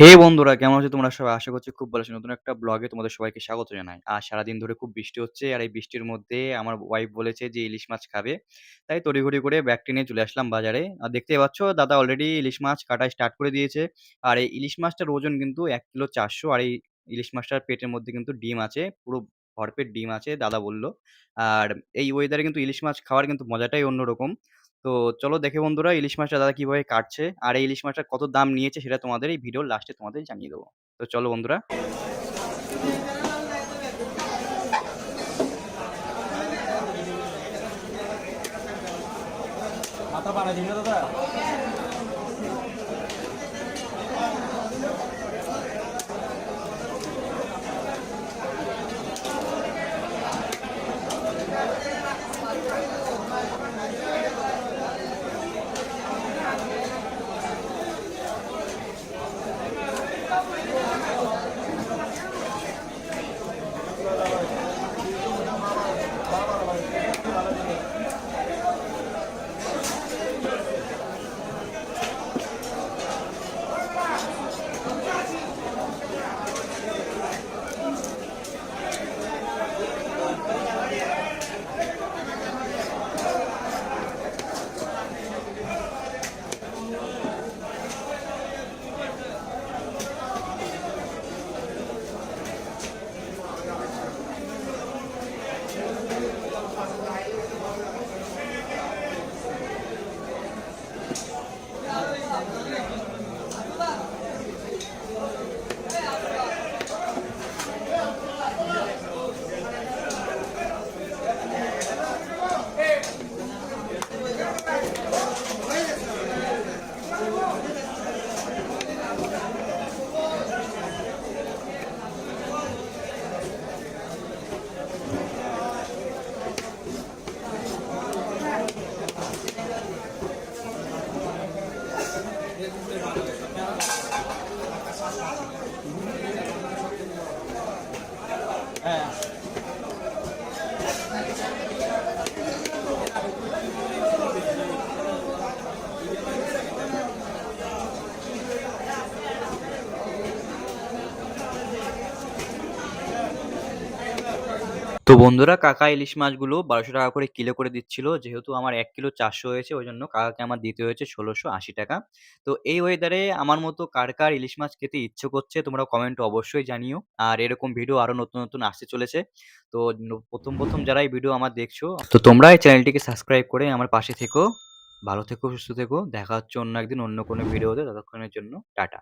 হে বন্ধুরা, কেমন আছো তোমরা সবাই? আশা করছি খুব ভালো আছো। নতুন একটা ব্লগে তোমাদের সবাইকে স্বাগত জানাই। আর সারাদিন ধরে খুব বৃষ্টি হচ্ছে, আর এই বৃষ্টির মধ্যে আমার ওয়াইফ বলেছে যে ইলিশ মাছ খাবে। তাই তড়িঘড়ি করে ব্যাগটি নিয়ে চলে আসলাম বাজারে। আর দেখতে পাচ্ছ, দাদা অলরেডি ইলিশ মাছ কাটা স্টার্ট করে দিয়েছে। আর এই ইলিশ মাছটার ওজন কিন্তু এক কিলো ৪০০ আর এই ইলিশ মাছটার পেটের মধ্যে কিন্তু ডিম আছে। পুরো ভরপেট ডিম আছে, দাদা বলল। আর এই ওয়েদারে কিন্তু ইলিশ মাছ খাওয়ার কিন্তু মজাটাই অন্যরকম। তো চলো দেখে বন্ধুরা ইলিশ মাছটা দাদা কীভাবে কাটছে। আর এই ইলিশ মাছটা কত দাম নিয়েছে সেটা তোমাদের এই ভিডিও লাস্টে তোমাদের জানিয়ে দেবো। তো চলো বন্ধুরা। মাথা পাড়া দিন দাদা 哎 তো বন্ধুরা কাকা ইলিশ মাছগুলো ৳১২০০ করে কিলো করে দিচ্ছিল। যেহেতু আমার এক কিলো ৪০০ হয়েছে ওই জন্য কাকাকে আমার দিতে হয়েছে ৳১৬৮০ তো এই ওয়েদারে আমার মতো কার, কার ইলিশ মাছ খেতে ইচ্ছে করছে তোমরা কমেন্টে অবশ্যই জানিও। আর এরকম ভিডিও আরও নতুন, নতুন আসতে চলেছে। তো ১ম, ১ম যারা এই ভিডিও আমার দেখছ তো তোমরা এই চ্যানেলটিকে সাবস্ক্রাইব করে আমার পাশে থেকো। ভালো থেকো, সুস্থ থেকো। দেখা হচ্ছে অন্য একদিন অন্য কোনো ভিডিওতে। ততক্ষণের জন্য টাটা।